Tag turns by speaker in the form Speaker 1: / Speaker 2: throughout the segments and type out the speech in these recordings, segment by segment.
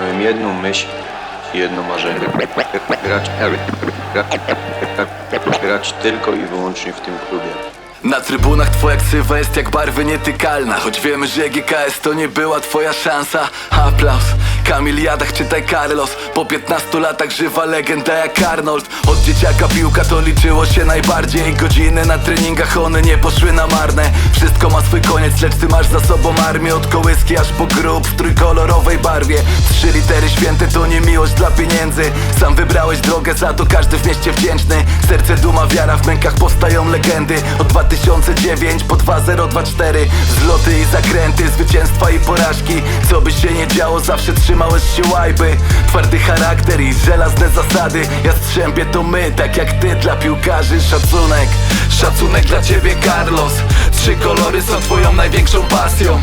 Speaker 1: Miałem jedną myśl i jedno marzenie. Grać, gra, grać tylko i wyłącznie w tym klubie.
Speaker 2: Na trybunach twoja ksywa jest jak barwy nietykalna. Choć wiemy, że GKS to nie była twoja szansa. Aplauz, Kamil Jadach, czytaj Carlos. Po 15 latach żywa legenda jak Arnold. Od dzieciaka piłka to liczyło się najbardziej. Godziny na treningach one nie poszły na marne. Wszystko ma swój koniec, lecz ty masz za sobą armię Od kołyski aż po grób w trójkolorowej barwie. Trzy litery święte to nie miłość dla pieniędzy. Sam wybrałeś drogę, za to każdy w mieście wdzięczny. Serce duma, wiara, w mękach powstają legendy. Od 2009 po 2024 Zloty i zakręty, zwycięstwa i porażki. Co by się nie działo, zawsze trzymałeś się łajby. Twardy charakter i żelazne zasady. Jastrzębie to my, tak jak ty dla piłkarzy. Szacunek, szacunek dla ciebie Carlos. Trzy kolory są twoją największą pasją.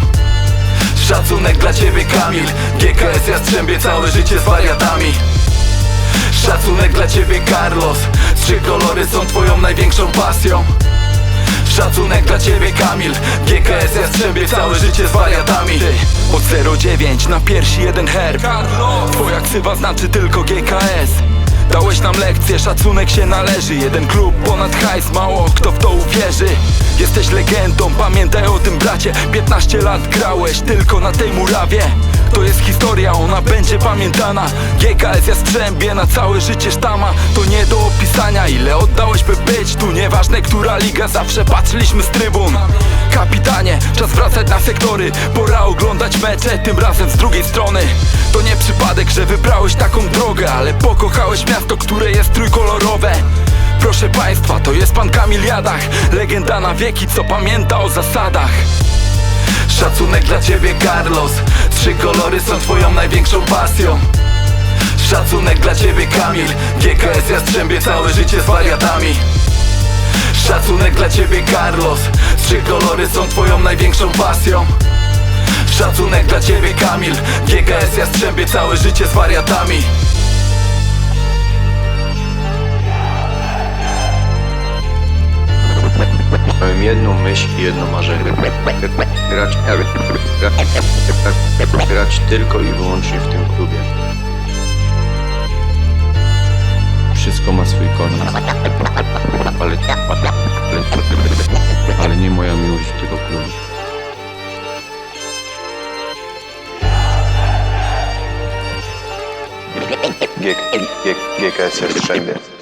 Speaker 2: Szacunek dla ciebie Kamil. GKS Jastrzębie całe życie z wariatami. Szacunek dla ciebie Carlos. Trzy kolory są twoją największą pasją. Szacunek dla ciebie Kamil. GKS Jastrzębie całe życie z wariatami.
Speaker 3: Od 09 na piersi jeden herb. Twoja ksywa znaczy tylko GKS Dałeś nam lekcję, szacunek się należy. Jeden klub ponad hajs, mało kto w to uwierzy. Jesteś legendą, pamiętaj o tym bracie. 15 lat grałeś tylko na tej murawie. To jest historia, ona będzie pamiętana. GKS Jastrzębie na całe życie sztama. To nie do opisania, ile oddałeś by być Tu. Nieważne, która liga, zawsze patrzyliśmy z trybun. Kapitanie, czas wracać sektory. Pora oglądać mecze, tym razem z drugiej strony. To nie przypadek, że wybrałeś taką drogę Ale pokochałeś miasto, które jest trójkolorowe. Proszę państwa, to jest pan Kamil Jadach Legenda na wieki, co pamięta o zasadach.
Speaker 2: Szacunek dla ciebie Carlos. Trzy kolory są twoją największą pasją. Szacunek dla ciebie Kamil. GKS Jastrzębie całe życie z wariatami. Szacunek dla ciebie Carlos Trzy kolory są twoją największą pasją Szacunek dla ciebie Kamil GKS Jastrzębie całe życie z wariatami
Speaker 1: Miałem jedną myśl i jedno marzenie. Grać, gra, grać tylko i wyłącznie w tym klubie. Wszystko ma swój koniec. GKS Jastrzębie.